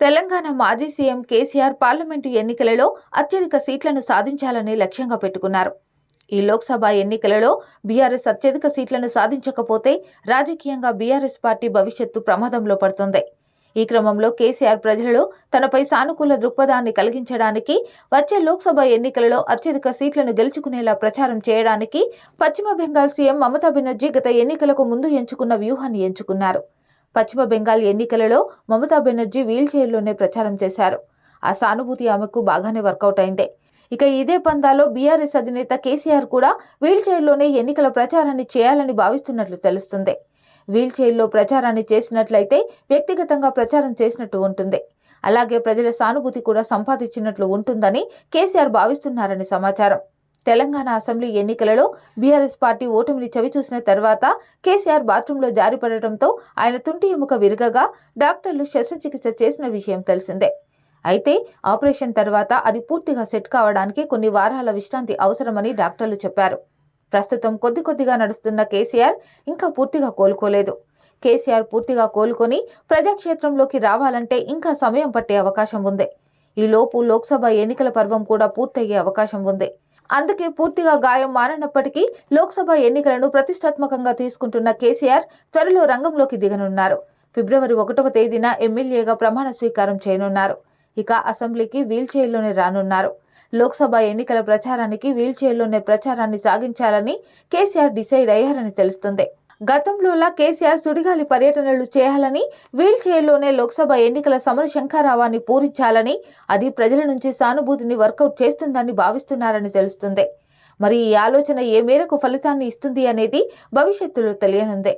తెలంగాణ మాజీ CM KCR parliament ఎన్నికలలో అత్యధిక సీట్లను సాధించాలని లక్ష్యంగా పెట్టుకున్నారు. ఈ లోక్సభ ఎన్నికలలో బీఆర్ఎస్ అత్యధిక సీట్లను సాధించకపోతే రాజకీయంగా బీఆర్ఎస్ పార్టీ భవిష్యత్తు ప్రమాదంలో పడుతుంది. ఈ క్రమంలో కేసీఆర్ ప్రజలలో తనపై సానుకూల దృక్పథాన్ని కలిగించడానికి వచ్చే లోక్సభ ఎన్నికలలో అత్యధిక సీట్లను గెలుచుకునేలా ప్రచారం చేయడానికి పశ్చిమ బెంగాల్ సీఎం మమతా బెనర్జీ గత ఎన్నికలకు ముందు ఎంచుకున్న వ్యూహాన్ని ఎంచుకున్నారు. పశ్చిమ బెంగాల్ ఎన్నికలలో మమతా బెనర్జీ వీల్ చైర్లోనే ప్రచారం చేశారు. ఆ సానుభూతి ఆమెకు బాగానే వర్కౌట్ అయింది. ఇక ఇదే పందాలో బీఆర్ఎస్ అధినేత కేసీఆర్ కూడా వీల్ చైర్లోనే ఎన్నికల ప్రచారాన్ని చేయాలని భావిస్తున్నట్లు తెలుస్తుంది. వీల్ చైర్లో ప్రచారాన్ని చేసినట్లయితే వ్యక్తిగతంగా ప్రచారం చేసినట్టు ఉంటుంది. అలాగే ప్రజల సానుభూతి కూడా సంపాదించినట్లు ఉంటుందని కేసీఆర్ భావిస్తున్నారని సమాచారం. తెలంగాణ అసెంబ్లీ ఎన్నికలలో బీఆర్ఎస్ పార్టీ ఓటమిని చవిచూసిన తర్వాత కేసీఆర్ బాత్రూంలో జారిపడటంతో ఆయన తుంటి ఎముక విరగగా డాక్టర్లు శస్త్రచికిత్స చేసిన విషయం తెలిసిందే. అయితే ఆపరేషన్ తర్వాత అది పూర్తిగా సెట్ కావడానికి కొన్ని వారాల విశ్రాంతి అవసరమని డాక్టర్లు చెప్పారు. ప్రస్తుతం కొద్ది కొద్దిగా నడుస్తున్న కేసీఆర్ ఇంకా పూర్తిగా కోలుకోలేదు. కేసీఆర్ పూర్తిగా కోలుకొని ప్రజాక్షేత్రంలోకి రావాలంటే ఇంకా సమయం పట్టే అవకాశం ఉంది. ఈ లోపు లోక్సభ ఎన్నికల పర్వం కూడా పూర్తయ్యే అవకాశం ఉంది. అందుకే పూర్తిగా గాయం మాననప్పటికీ లోక్సభ ఎన్నికలను ప్రతిష్టాత్మకంగా తీసుకుంటున్న కేసీఆర్ త్వరలో రంగంలోకి దిగనున్నారు. ఫిబ్రవరి ఒకటవ తేదీన ఎమ్మెల్యేగా ప్రమాణ స్వీకారం చేయనున్నారు. ఇక అసెంబ్లీకి వీల్ చైర్లోనే రానున్నారు. లోక్సభ ఎన్నికల ప్రచారానికి వీల్ చైర్లోనే ప్రచారాన్ని సాగించాలని కేసీఆర్ డిసైడ్ అయ్యారని తెలుస్తుంది. గతంలోలా కేసీఆర్ సుడిగాలి పర్యటనలు చేయాలని వీల్ చైర్లోనే లోక్సభ ఎన్నికల సమర శంఖారావాన్ని పూరించాలని అది ప్రజల నుంచి సానుభూతిని వర్కౌట్ చేస్తుందని భావిస్తున్నారని తెలుస్తుంది. మరి ఈ ఆలోచన ఏ మేరకు ఫలితాన్ని ఇస్తుంది అనేది భవిష్యత్తులో తెలియనుందే.